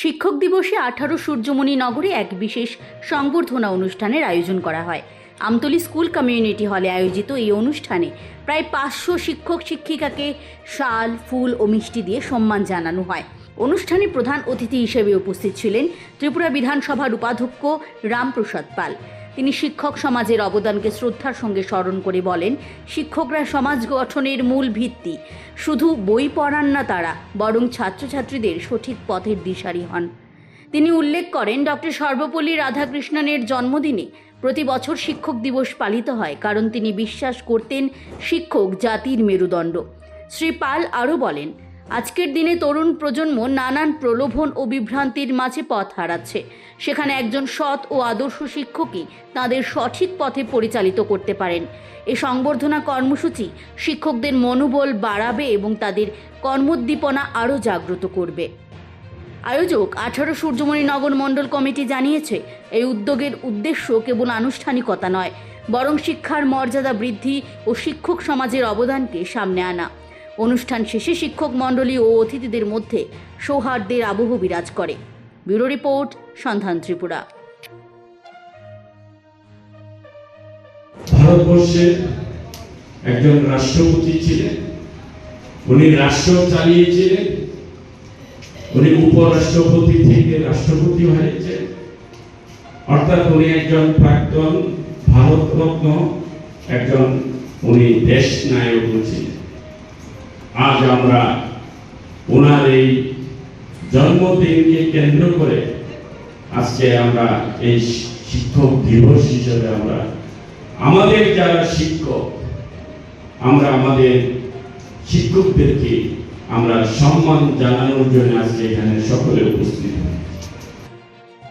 শিক্ষক দিবসে আঠারো সূর্যমণি নগরে এক বিশেষ সংবর্ধনা অনুষ্ঠানের আয়োজন করা হয়। আমতলি স্কুল কমিউনিটি হলে আয়োজিত এই অনুষ্ঠানে প্রায় পাঁচশো শিক্ষক শিক্ষিকাকে শাল, ফুল ও মিষ্টি দিয়ে সম্মান জানানো হয়। অনুষ্ঠানে প্রধান অতিথি হিসেবে উপস্থিত ছিলেন ত্রিপুরা বিধানসভার উপাধ্যক্ষ রামপ্রসাদ পাল। তিনি শিক্ষক সমাজের অবদানকে শ্রদ্ধার সঙ্গে স্মরণ করে বলেন, শিক্ষকরা সমাজ গঠনের মূল ভিত্তি। শুধু বই পড়ান না তারা, বরং ছাত্রছাত্রীদের সঠিক পথের দিশারি হন। তিনি উল্লেখ করেন ডক্টর সর্বপল্লী রাধাকৃষ্ণনের জন্মদিনে প্রতি বছর শিক্ষক দিবস পালিত হয়, কারণ তিনি বিশ্বাস করতেন শিক্ষক জাতির মেরুদণ্ড। শ্রী পাল আরও বলেন আজকের দিনে তরুণ প্রজন্ম নানান প্রলোভন ও বিভ্রান্তির মাঝে পথ হারাচ্ছে। সেখানে একজন সৎ ও আদর্শ শিক্ষকই তাদের সঠিক পথে পরিচালিত করতে পারেন। এই সংবর্ধনা কর্মসূচি শিক্ষকদের মনোবল বাড়াবে এবং তাদের কর্মোদ্দীপনা আরও জাগ্রত করবে। আয়োজক আঠারো সূর্যমণি নগর মণ্ডল কমিটি জানিয়েছে, এই উদ্যোগের উদ্দেশ্য কেবল আনুষ্ঠানিকতা নয়, বরং শিক্ষার মর্যাদা বৃদ্ধি ও শিক্ষক সমাজের অবদানকে সামনে আনা। অনুষ্ঠান শেষে শিক্ষক মণ্ডলী ও অতিথিদের মধ্যে সৌহার্দ্যের আবহ বিরাজ করে। ব্যুরো রিপোর্ট, সন্ধান ত্রিপুরা। ভারতবর্ষের একজন রাষ্ট্রপতি ছিলেন। উনি রাষ্ট্র চালিয়েছিলেন। উনি উপরাষ্ট্রপতি থেকে রাষ্ট্রপতি হয়েছেন। অর্থাৎ উনি একজন প্রাক্তন ভারতরত্ন, একজন উনি দেশ নায়ক ছিলেন। আজ আমরা ওনার এই জন্মদিনকে কেন্দ্র করে আজকে আমরা এই শিক্ষক দিবস হিসেবে আমরা, আমাদের যারা শিক্ষক, আমরা আমাদের শিক্ষকদেরকে আমরা সম্মান জানানোর জন্য আজকে এখানে সকলে উপস্থিত